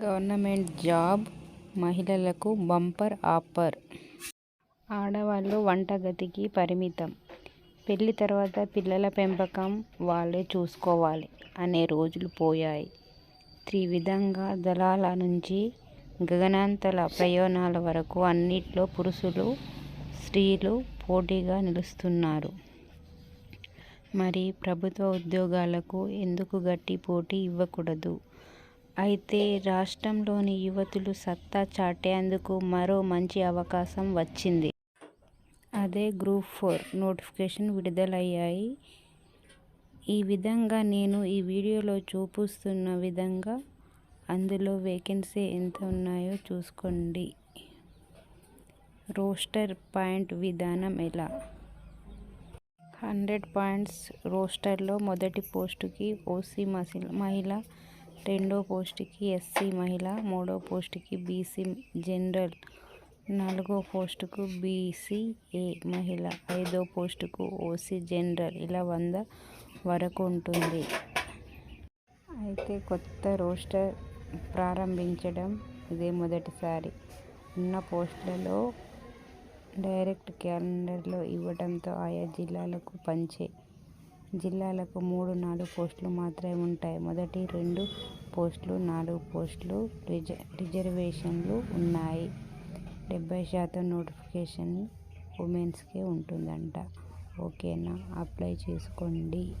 Government job మహిళలకు bumper offer. ఆడవాళ్ళు వంటగదికి పరిమితం. పెళ్ళి తర్వాత పిల్లల పెంపకం వాళ్ళే చూసుకోవాలి అనే రోజులు పోయాయి. త్రివిధంగా దళాల నుంచి గగనాంతల ప్రయోజనాల వరకు అన్నిట్లో పురుషులు స్త్రీలు పోటీగా నిలుస్తున్నారు. మరి ప్రభుత్వ ఉద్యోగాలకు ఎందుకు గట్టి పోటీ ఇవ్వకూడదు? అయితే రాష్ట్రంలోని యువతులు సత్తా చాటేందుకు మరో మంచి అవకాశం వచ్చింది. అదే గ్రూప్ ఫోర్ నోటిఫికేషన్ విడుదలయ్యాయి. ఈ విధంగా నేను ఈ వీడియోలో చూపిస్తున్న విధంగా అందులో వేకెన్సీ ఎంత ఉన్నాయో చూసుకోండి. రోస్టర్ పాయింట్ విధానం ఎలా? హండ్రెడ్ పాయింట్స్ రోస్టర్లో మొదటి పోస్టుకి ఓసీ మహిళ రెండో పోస్టుకి ఎస్సీ మహిళ మూడో పోస్టుకి బీసీ జనరల్ నాలుగో పోస్టుకు బీసీఏ మహిళ ఐదో పోస్టుకు ఓసీ జనరల్ ఇలా వంద వరకు ఉంటుంది. అయితే కొత్త రోస్టర్ ప్రారంభించడం ఇదే మొదటిసారి. ఉన్న పోస్టులలో డైరెక్ట్ క్యాలెండర్లో ఇవ్వడంతో ఆయా జిల్లాలకు పంచే జిల్లాలకు మూడు నాలుగు పోస్టులు మాత్రమే ఉంటాయి. మొదటి రెండు పోస్టులు నాలుగు పోస్టులు రిజ రిజర్వేషన్లు ఉన్నాయి. డెబ్బై శాతం నోటిఫికేషన్ ఉమెన్స్కే ఉంటుందంట. ఓకేనా? అప్లై చేసుకోండి.